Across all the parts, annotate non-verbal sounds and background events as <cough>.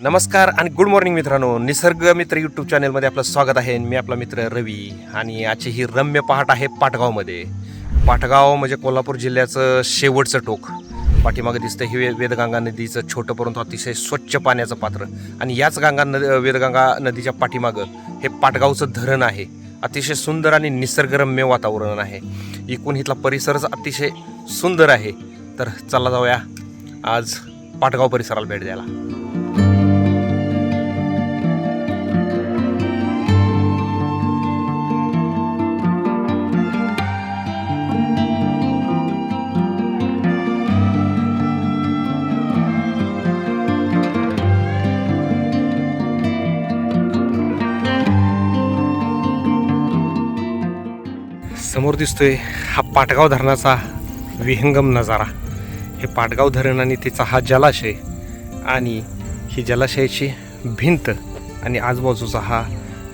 नमस्कार आणि good morning मित्रांनो. निसर्ग मित्र यूट्यूब चॅनलमध्ये आपलं स्वागत आहे. मी आपला मित्र रवी आणि आजची ही रम्य पहाट आहे पाटगावमध्ये. पाटगाव म्हणजे कोल्हापूर जिल्ह्याचं शेवटचं टोक. पाठीमागे दिसतं हे वे- वेदगंगा नदीचं छोटं परंतु अतिशय स्वच्छ पाण्याचं पात्र. आणि याच गंगा नद वेदगंगा नदीच्या पाठीमागं हे पाटगावचं धरण आहे. अतिशय सुंदर आणि निसर्गरम्य वातावरण आहे. एकूण इथला परिसरच अतिशय सुंदर आहे. तर चला जाऊया आज पाटगाव परिसराला भेट द्यायला. दिसतोय. हा पाटगाव धरणाचा विहंगम नजारा. हे पाटगाव धरण आणि तिचा हा जलाशय आणि ही जलाशयाची भिंत आणि आजूबाजूचा हा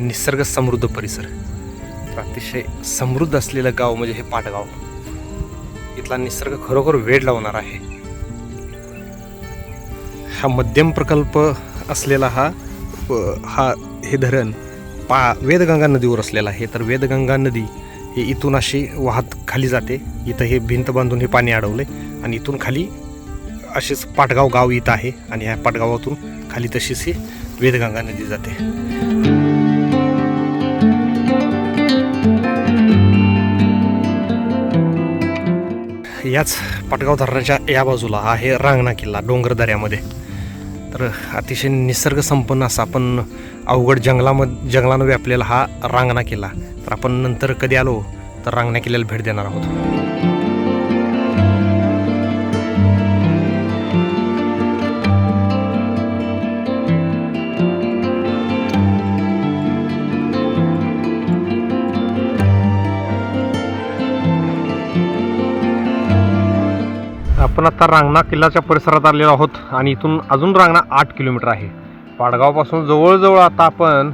निसर्ग समृद्ध परिसर. अतिशय समृद्ध असलेलं गाव म्हणजे हे पाटगाव. इथला निसर्ग खरोखर वेळ लावणार आहे. हा मध्यम प्रकल्प असलेला हा हा हे धरण पा वेदगंगा नदीवर असलेला आहे. तर वेदगंगा नदी हे इथून अशी वाहत खाली जाते. इथं हे भिंत बांधून हे पाणी अडवले आणि इथून खाली असेच पाटगाव गाव इथं आहे आणि ह्या पाटगावातून खाली तशीच ही वेदगंगा नदी जाते. याच पाटगाव धरणाच्या या बाजूला आहे रांगणा किल्ला डोंगर दऱ्यामध्ये तर अतिशय निसर्गसंपन्न असा आपण अवघड जंगलामध्ये जंगलानं व्यापलेला हा रांगणा किल्ला तर आपण नंतर कधी आलो तर रांगणा किल्ल्याला भेट देणार आहोत. आपण आता रांगणा किल्ल्याच्या परिसरात आलेलो आहोत आणि इथून अजून रांगणा आठ किलोमीटर आहे. पाडगावपासून जवळजवळ आता आपण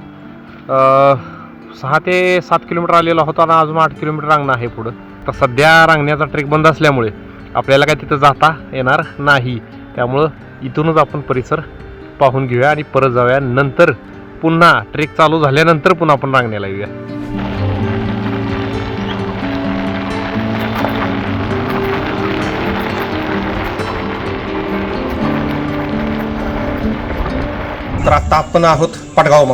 सहा ते सात किलोमीटर आलेलो आहोत आणि अजून आठ किलोमीटर रांगणं आहे पुढं. तर सध्या रांगण्याचा ट्रेक बंद असल्यामुळे आपल्याला काय तिथं जाता येणार नाही. त्यामुळं इथूनच आपण परिसर पाहून घेऊया आणि परत जाऊया. नंतर पुन्हा ट्रेक चालू झाल्यानंतर पुन्हा आपण रांगण्याला येऊया. तर आता आपण आहोत पाटगाव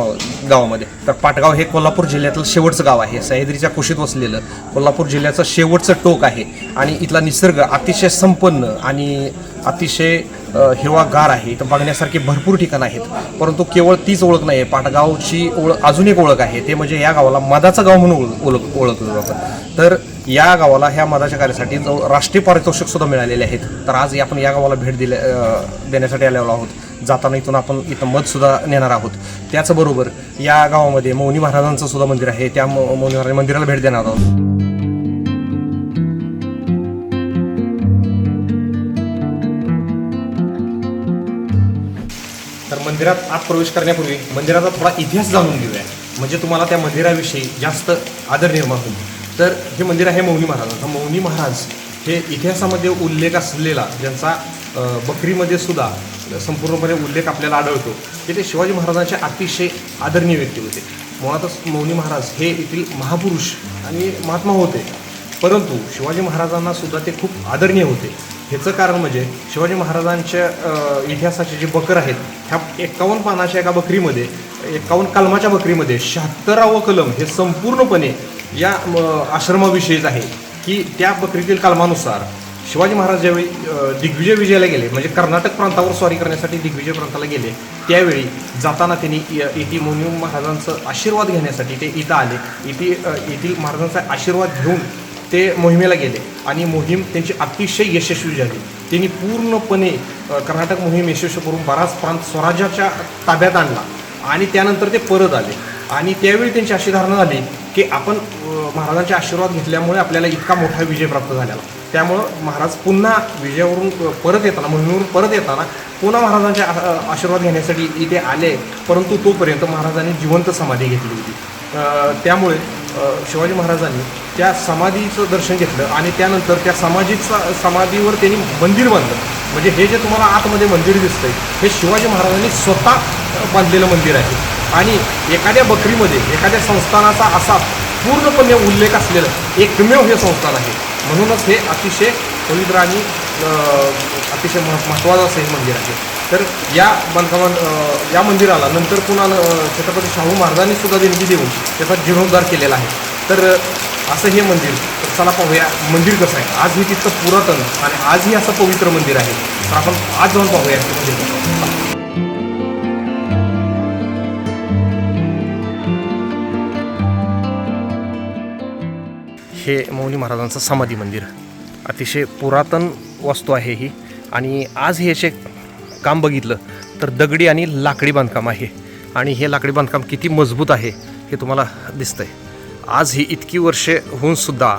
गावामध्ये. तर पाटगाव हे कोल्हापूर जिल्ह्यातलं शेवटचं गाव आहे. सह्याद्रीच्या कुशीत वसलेलं कोल्हापूर जिल्ह्याचं शेवटचं टोक आहे. आणि इथला निसर्ग अतिशय संपन्न आणि अतिशय हिरवागार आहे. इथं बघण्यासारखे भरपूर ठिकाणं आहेत. परंतु केवळ तीच ओळख नाही आहे पाटगावची ओळख अजून एक ओळख आहे. ते म्हणजे या गावाला मधाचं गाव म्हणून ओळख ओळख ओळखलं जातं. तर या गावाला ह्या मधाच्या कार्यासाठी जो राष्ट्रीय पारितोषिकसुद्धा मिळालेले आहेत. तर आज आपण या गावाला भेट दिल्या देण्यासाठी आलेलो आहोत. जाताना इथून आपण इथं मधसुद्धा नेणार आहोत. त्याचबरोबर या गावामध्ये मौनी महाराजांचं सुद्धा मंदिर आहे. त्या मौनी महाराज मंदिराला भेट देणार आहोत. तर मंदिरात आत प्रवेश करण्यापूर्वी मंदिराचा थोडा इतिहास जाणून घेऊया. म्हणजे तुम्हाला त्या मंदिराविषयी जास्त आदर निर्माण होईल. तर हे मंदिर आहे मौनी महाराज मौनी महाराज हे इतिहासामध्ये उल्लेख असलेला ज्यांचा बकरीमध्ये सुद्धा संपूर्णपणे उल्लेख आपल्याला आढळतो की ते शिवाजी महाराजांचे अतिशय आदरणीय व्यक्ती होते. मुळातच मौनी महाराज हे येथील महापुरुष आणि महात्मा होते. परंतु शिवाजी महाराजांना सुद्धा ते खूप आदरणीय होते. ह्याचं कारण म्हणजे शिवाजी महाराजांच्या इतिहासाचे जे बकर आहेत ह्या एकावन्न पानाच्या एका बकरीमध्ये एकावन्न कलमाच्या बकरीमध्ये शहात्तरावं कलम हे संपूर्णपणे या म, आश्रमाविषयीच आहे. की त्या बकरीतील कलमानुसार शिवाजी महाराज ज्यावेळी दिग्विजय विजयाला गेले म्हणजे कर्नाटक प्रांतावर स्वारी करण्यासाठी दिग्विजय प्रांताला गेले त्यावेळी जाताना त्यांनी य- येथील मोनी महाराजांचं आशीर्वाद घेण्यासाठी ते इथं आले. इथे येथील महाराजांचा आशीर्वाद घेऊन ते मोहिमेला गेले आणि मोहीम त्यांची अतिशय यशस्वी झाली. त्यांनी पूर्णपणे कर्नाटक मोहीम यशस्वी करून बराच प्रांत स्वराज्याच्या ताब्यात आणला आणि त्यानंतर ते परत आले. आणि त्यावेळी त्यांची अशी धारणा झाली की आपण महाराजांचे आशीर्वाद घेतल्यामुळे आपल्याला इतका मोठा विजय प्राप्त झालेला. त्यामुळं महाराज पुन्हा विजयावरून परत येताना मोहिमेवरून परत येताना पुन्हा महाराजांचे आशीर्वाद घेण्यासाठी इथे आले परंतु तोपर्यंत महाराजांनी जिवंत समाधी घेतली होती. त्यामुळे शिवाजी महाराजांनी त्या समाधीचं दर्शन घेतलं आणि त्यानंतर त्या समाधीचा समाधीवर त्यांनी मंदिर बांधलं. म्हणजे हे जे तुम्हाला आतमध्ये मंदिर दिसतंय हे शिवाजी महाराजांनी स्वतः बांधलेलं मंदिर आहे. आणि एखाद्या बकरीमध्ये एखाद्या संस्थानाचा असा पूर्णपणे उल्लेख असलेलं एकमेव हे संस्थान आहे. म्हणूनच हे अतिशय पवित्र आणि अतिशय मह महत्त्वाचं असं हे मंदिर आहे. तर या बांधकामा या मंदिराला नंतर पुन्हा छत्रपती शाहू महाराजांनी सुद्धा देणगी देऊन त्याचा जीर्णोद्धार केलेला आहे. तर असं हे मंदिर तर चला पाहूया मंदिर कसं आहे. आज हे तितकं पुरातन आणि आजही असं पवित्र मंदिर आहे. तर आपण आज जाऊन पाहूया. हे मंदिर हे मौनी महाराजांचं समाधी मंदिर. अतिशय पुरातन वस्तू आहे ही. आणि आज हे याचे काम बघितलं तर दगडी आणि लाकडी बांधकाम आहे. आणि हे लाकडी बांधकाम किती मजबूत आहे हे तुम्हाला दिसतं आहे आज ही इतकी वर्षे होऊन सुद्धा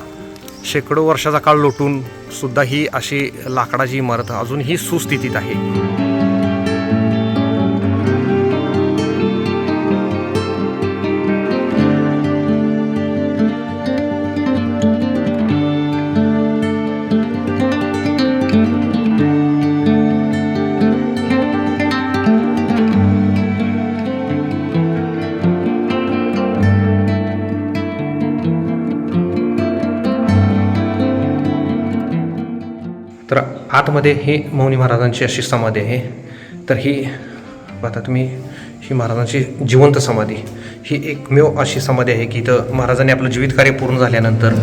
शेकडो वर्षाचा काळ लोटून सुद्धा ही अशी लाकडाची इमारत अजूनही सुस्थितीत आहे. आतमध्ये ही मौनी महाराजांची अशी समाधी आहे. तर ही पाहता तुम्ही ही महाराजांची जिवंत समाधी. ही एकमेव अशी समाधी आहे की इथं महाराजांनी आपलं जीवितकार्य पूर्ण झाल्यानंतर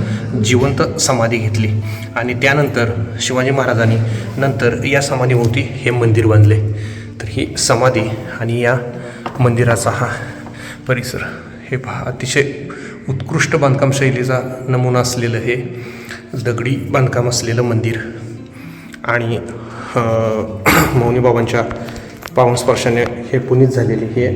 जिवंत समाधी घेतली. आणि त्यानंतर शिवाजी महाराजांनी नंतर या समाधीभोवती हे मंदिर बांधले. तर ही समाधी आणि या मंदिराचा हा परिसर हे पहा अतिशय उत्कृष्ट बांधकाम शैलीचा नमुना असलेलं हे दगडी बांधकाम असलेलं मंदिर. आणि <clears throat> मौनीबाबांच्या मौनी बाबांच्या पावनस्पर्शाने हे पुनीत झालेले हे.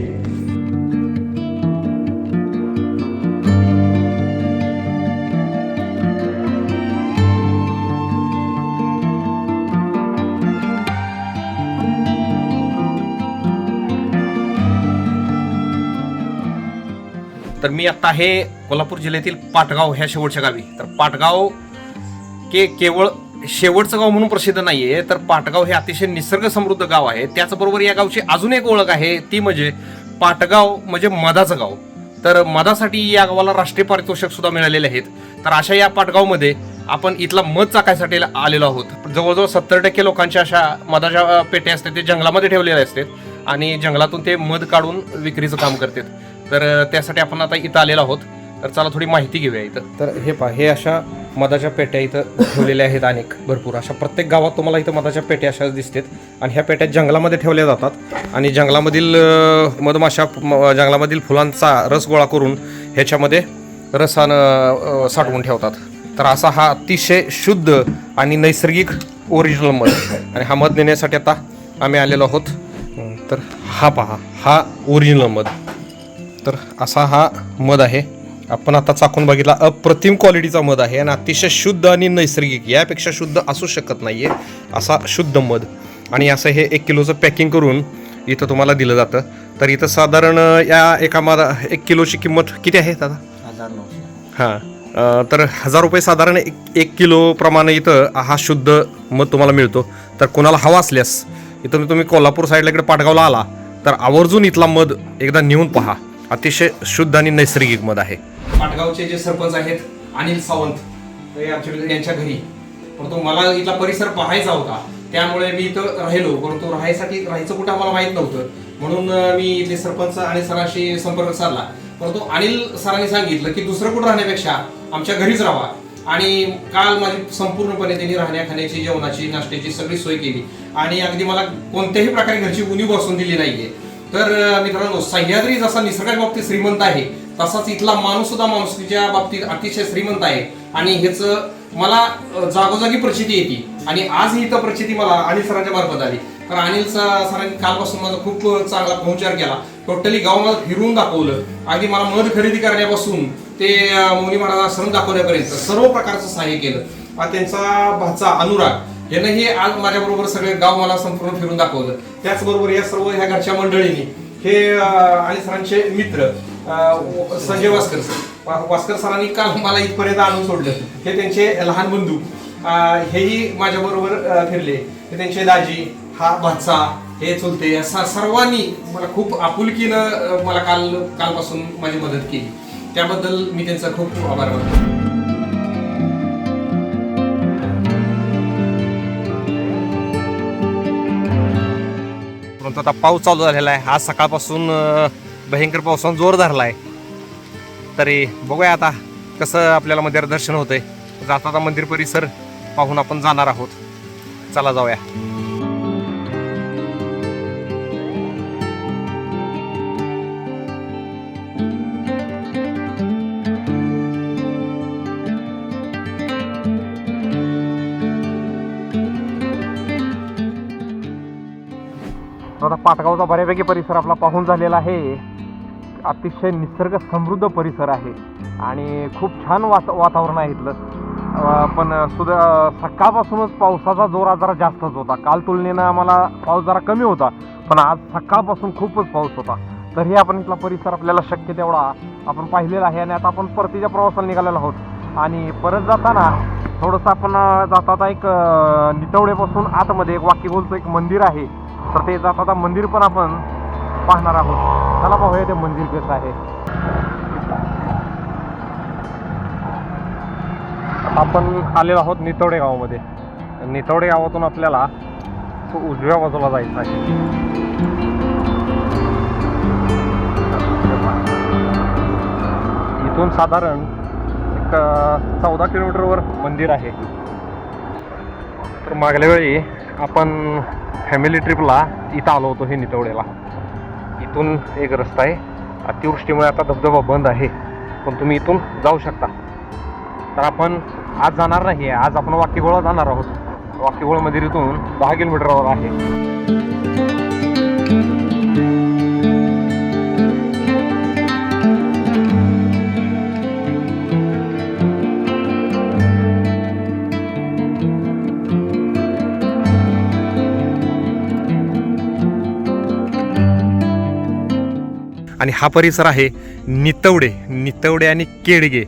तर मी आत्ता आहे कोल्हापूर जिल्ह्यातील पाटगाव ह्या शेवटच्या गावी. तर पाटगाव के केवळ शेवटचं गाव म्हणून प्रसिद्ध नाहीये तर पाटगाव हे अतिशय निसर्ग समृद्ध गाव आहे. त्याचबरोबर या गावची अजून एक ओळख आहे ती म्हणजे पाटगाव म्हणजे मधाचं गाव. तर मधासाठी या गावाला राष्ट्रीय पारितोषिक सुद्धा मिळालेले आहेत. तर अशा या पाटगावमध्ये आपण इथला मध चाकायसाठी आलेलो आहोत. जवळजवळ सत्तर टक्के लोकांच्या अशा मधाच्या अ, पेट्या असतात ते जंगलामध्ये ठेवलेले असतात आणि जंगलातून ते मध काढून विक्रीचं काम करतात. तर त्यासाठी आपण आता इथं आलेलो आहोत. तर चला थोडी माहिती घेऊया इथं. तर हे पहा हे अशा मधाच्या पेट्या इथं ठेवलेल्या आहेत अनेक भरपूर. अशा प्रत्येक गावात तुम्हाला इथं मधाच्या पेट्या अशा दिसतात. आणि ह्या पेट्या जंगलामध्ये ठेवल्या जातात. आणि जंगलामधील मधमाशा म- जंगलामधील फुलांचा रस गोळा करून ह्याच्यामध्ये रसानं साठवून ठेवतात. तर असा हा अतिशय शुद्ध आणि नैसर्गिक ओरिजिनल मध. आणि हा मध नेण्यासाठी आता आम्ही आलेलो आहोत. तर हा पहा हा ओरिजिनल मध. तर असा हा मध आहे. आपण आता चाकून बघितला अप्रतिम क्वालिटीचा मध आहे आणि अतिशय शुद्ध आणि नैसर्गिक यापेक्षा शुद्ध असू शकत नाहीये असा शुद्ध मध. आणि असं हे एक किलोचं पॅकिंग करून इथं तुम्हाला दिलं जातं. तर इथं साधारण या एका मधा एक किलोची किंमत किती आहे दादा? हां. तर हजार रुपये साधारण एक एक किलो प्रमाणे इथं हा शुद्ध मध तुम्हाला मिळतो. तर कोणाला हवा असल्यास इथं तुम्ही कोल्हापूर साईडला इकडे पाटगावला आला तर आवर्जून इथला मध एकदा नेऊन पहा. अतिशय शुद्ध आणि नैसर्गिक मध आहे. पाटगावचे जे सरपंच आहेत अनिल सावंत आमच्या यांच्या घरी. परंतु मला इथला परिसर पाहायचा होता. त्यामुळे मी इथं राहिलो. परंतु राहायसाठी राहायचं कुठं आम्हाला माहीत नव्हतं. म्हणून मी इथले सरपंच आणि सरांशी संपर्क साधला. परंतु अनिल सरांनी सांगितलं की दुसरं कुठं राहण्यापेक्षा आमच्या घरीच राहा आणि काल माझी संपूर्णपणे त्यांनी राहण्या खाण्याची जेवणाची नाश्त्याची सगळी सोय केली. आणि अगदी मला कोणत्याही प्रकारे घरची उणीव बसून दिली नाहीये. तर मित्रांनो सह्याद्री जसा निसर्गाच्या बाबतीत श्रीमंत आहे तसाच इथला माणूस सुद्धा माणुसकीच्या बाबतीत अतिशय श्रीमंत आहे. आणि हेच मला जागोजागी प्रचिती येते. आणि आज ही इथं प्रचिती मला अनिल सरांच्या मार्फत आली. कारण अनिल सरांनी कालपासून माझा खूप चांगला पहुंचार केला. टोटली गाव मला फिरवून दाखवलं. अगदी मला मध खरेदी करण्यापासून ते अं, मौनी महाराज दाखवण्यापर्यंत सर्व प्रकारचं सहाय्य केलं. त्यांचा भाचा अनुराग यानंही आज माझ्याबरोबर सगळे गाव मला संपूर्ण फिरून दाखवलं. त्याचबरोबर या सर्व ह्या घरच्या मंडळींनी हे अं, आणि सरांचे मित्र संजय वास्कर सर. वास्कर सरांनी काल मला इथपर्यंत आणून सोडलं. हे त्यांचे लहान बंधू. हेही माझ्याबरोबर अं, फिरले. हे त्यांचे दाजी हा भाचा हे चुलते असा सर्वांनी मला खूप आपुलकीनं मला काल कालपासून माझी मदत केली. त्याबद्दल मी त्यांचा खूप खूप आभार मानतो. आता पाऊस चालू झालेला आहे. आज सकाळपासून भयंकर पावसानं जोर धरला आहे तरी बघूया आता कसं आपल्याला मंदिर दर्शन होतंय. जाता आता मंदिर परिसर पाहून आपण जाणार आहोत. चला जाऊया. आता पाटगावचा बऱ्यापैकी परिसर आपला पाहून झालेला आहे. अतिशय निसर्ग समृद्ध परिसर आहे आणि खूप छान वात वातावरण आहे इथलं. पण सुद्धा सकाळपासूनच पावसाचा जोर जरा जास्तच होता. काल तुलनेनं आम्हाला पाऊस जरा कमी होता पण आज सकाळपासून खूपच पाऊस होता. तरी आपण इथला परिसर आपल्याला शक्य तेवढा आपण पाहिलेला आहे आणि आता आपण परतीच्या प्रवासाला निघालेलो आहोत. आणि परत जाताना थोडंसं आपण अं, जाता एक नितवडेपासून आतमध्ये एक वाक्यगोलचं एक मंदिर आहे. तर ते जाता मंदिर पण आपण पाहणार आहोत. चला पाहूया ते मंदिर कसं आहे. आपण आलेलो आहोत नितवडे गावामध्ये. नितवडे गावातून आपल्याला तो उजव्या बाजूला जायचं आहे. इथून साधारण एक चौदा किलोमीटरवर मंदिर आहे. तर मागल्या वेळी आपण फॅमिली ट्रिपला इथं आलो होतो हे नितवडेला इथून एक रस्ता आहे. अतिवृष्टीमुळे आता धबधबा बंद आहे. पण तुम्ही इथून जाऊ शकता. तर आपण आज जाणार नाही. आज आपण वाकीगोळा जाणार आहोत. वाकीगोळा मंदिर इथून दहा किलोमीटरवर आहे. आणि हा परिसर आहे नितवडे नितवडे आणि केडगे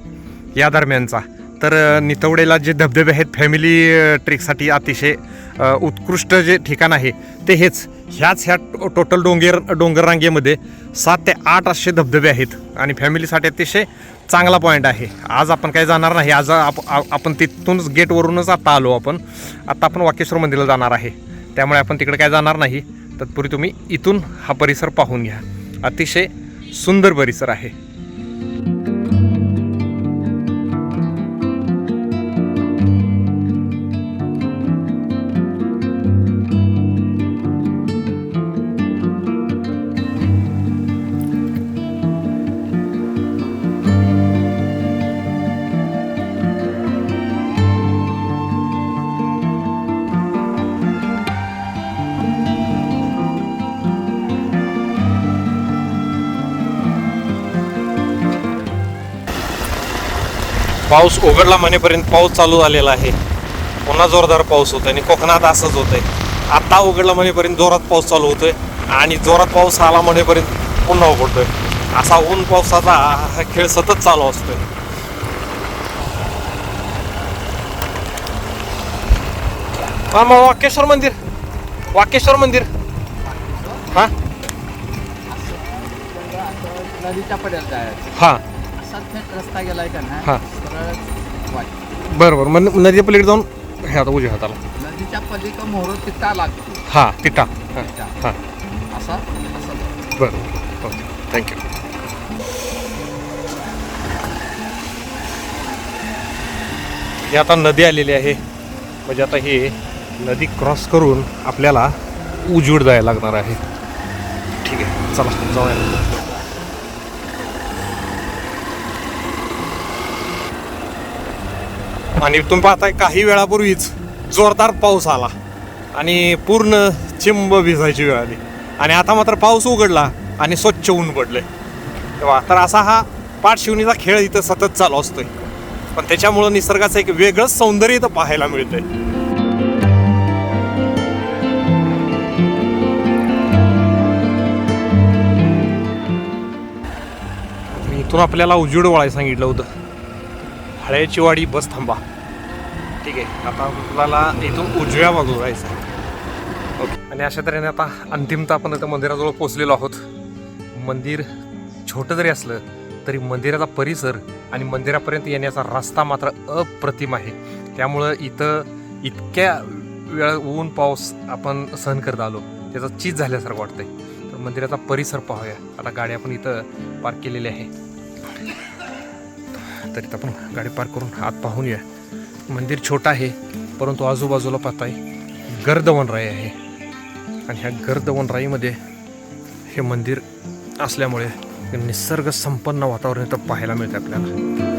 या दरम्यानचा. तर नितवडेला जे धबधबे आहेत फॅमिली ट्रेकसाठी अतिशय उत्कृष्ट जे ठिकाण आहे ते हेच. ह्याच ह्या टो- टोटल डोंगर डोंगर रांगेमध्ये सात ते आठ असे धबधबे आहेत आणि फॅमिलीसाठी अतिशय चांगला पॉईंट आहे. आज आपण काही जाणार नाही आज आप- आपण तिथूनच गेटवरूनच आता आलो आपण. आता आपण वाकेश्वर मंदिरला जाणार आहे. त्यामुळे आपण तिकडे काय जाणार नाही. तत्पूर्वी तुम्ही इथून हा परिसर पाहून घ्या. अतिशय सुंदर परिसर आहे. पाऊस उघडला म्हणेपर्यंत पाऊस चालू झालेला आहे. पुन्हा जोरदार पाऊस होतोय आणि कोकणात असंच होतंय. आता उघडला म्हणेपर्यंत जोरात पाऊस चालू होतोय आणि जोरात पाऊस आला म्हणेपर्यंत पुन्हा उघडतोय. असा ऊन पावसाचा हा खेळ सतत चालू असतोय. हा मग वाकेश्वर मंदिर. वाकेश्वर मंदिर. हा? हा. रस्ता गेलाय का ना हा. सरळ वाट बरं बरं मग नदीच्या पलीकडे जाऊन हे आता उजव्या हाताला. नदीच्या पलीकडे मोहर तिथं लागतो. हा तिटा. हा. हा. असा असं. बरं. ओके. थँक्यू ही आता नदी आलेली आहे. म्हणजे आता ही नदी क्रॉस करून आपल्याला उजवीड जायला लागणार आहे. ठीक आहे. चला जाऊया. आणि तुम्ही पाहताय काही वेळापूर्वीच जोरदार पाऊस आला. आणि पूर्ण चिंब भिजायची वेळ आली. आणि आता मात्र पाऊस उघडला आणि स्वच्छ ऊन पडले तेव्हा तर असा हा पाठशिवणीचा खेळ इथं सतत चालू असतोय. पण त्याच्यामुळं निसर्गाचं एक वेगळंच सौंदर्य इथं पाहायला मिळतंय. इथून आपल्याला उजेड वळायला सांगितलं होतं. हळ्याचीवाडी बस थांबा. ठीक आहे आता आपल्याला इथून उजव्या बाजूला जायचं आहे. ओके आणि अशा तऱ्हेने आता अंतिमता आपण इथं मंदिराजवळ पोहोचलेलो आहोत. मंदिर छोटं जरी असलं तरी मंदिराचा परिसर आणि मंदिरापर्यंत येण्याचा रस्ता मात्र अप्रतिम आहे. त्यामुळं इथं इतक्या वेळ ऊन पाऊस आपण सहन करत आलो. त्याचा चीज झाल्यासारखं वाटतंय. तर मंदिराचा परिसर पाहूया. आता गाडी आपण इथं पार्क केलेली आहे. तर इथं आपण गाडी पार्क करून आत पाहून या मंदिर छोटं आहे परंतु आजूबाजूला पाहताय गर्द वनराई आहे. आणि ह्या गर्द वनराईमध्ये हे मंदिर असल्यामुळे निसर्ग संपन्न वातावरण इथं पाहायला मिळते आपल्याला.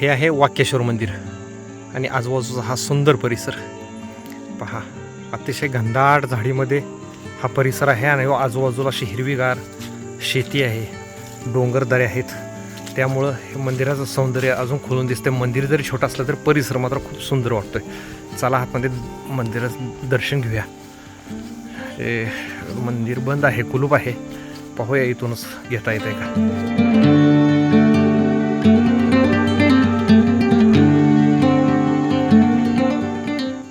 हे आहे वाक्येश्वर मंदिर. आणि आजूबाजूचा हा सुंदर परिसर. पहा अतिशय घनदाट झाडीमध्ये हा परिसर आहे आणि आजूबाजूला अशी हिरवीगार शेती आहे. डोंगरदरे आहेत. त्यामुळं हे मंदिराचं सौंदर्य अजून खोलून दिसते मंदिर जरी छोटं असलं तरी परिसर मात्र खूप सुंदर वाटतोय. चला आतमध्ये मंदिराचं दर्शन घेऊया. ए, मंदिर बंद आहे कुलूप आहे. पाहूया इथूनच घेता येत आहे का?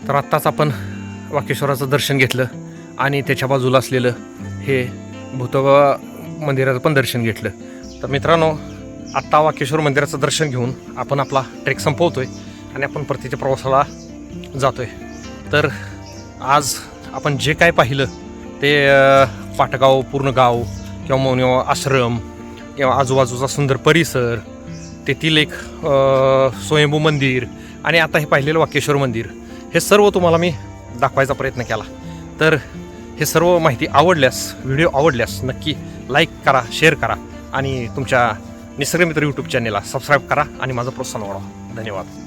तर आत्ताच आपण वाकेश्वराचं दर्शन घेतलं आणि त्याच्या बाजूला असलेलं हे भूतबा मंदिराचं पण दर्शन घेतलं. तर मित्रांनो आत्ता वाकेश्वर मंदिराचं दर्शन घेऊन आपण आपला ट्रेक संपवतोय आणि आपण परतीच्या प्रवासाला जातोय. तर आज आपण जे काय पाहिलं ते पाटगाव पूर्ण गाव किंवा मौन आश्रम किंवा आजूबाजूचा सुंदर परिसर तेथील एक स्वयंभू मंदिर आणि आता हे पाहिलेलं वाकेश्वर मंदिर. हे सर्व तुम्हाला मी दाखवायचा प्रयत्न केला. तर हे सर्व माहिती आवडल्यास व्हिडिओ आवडल्यास नक्की लाईक करा शेअर करा आणि तुमच्या निसर्गमित्र यूट्यूब चॅनेलला सबस्क्राईब करा आणि माझं प्रोत्साहन वाढवा. धन्यवाद.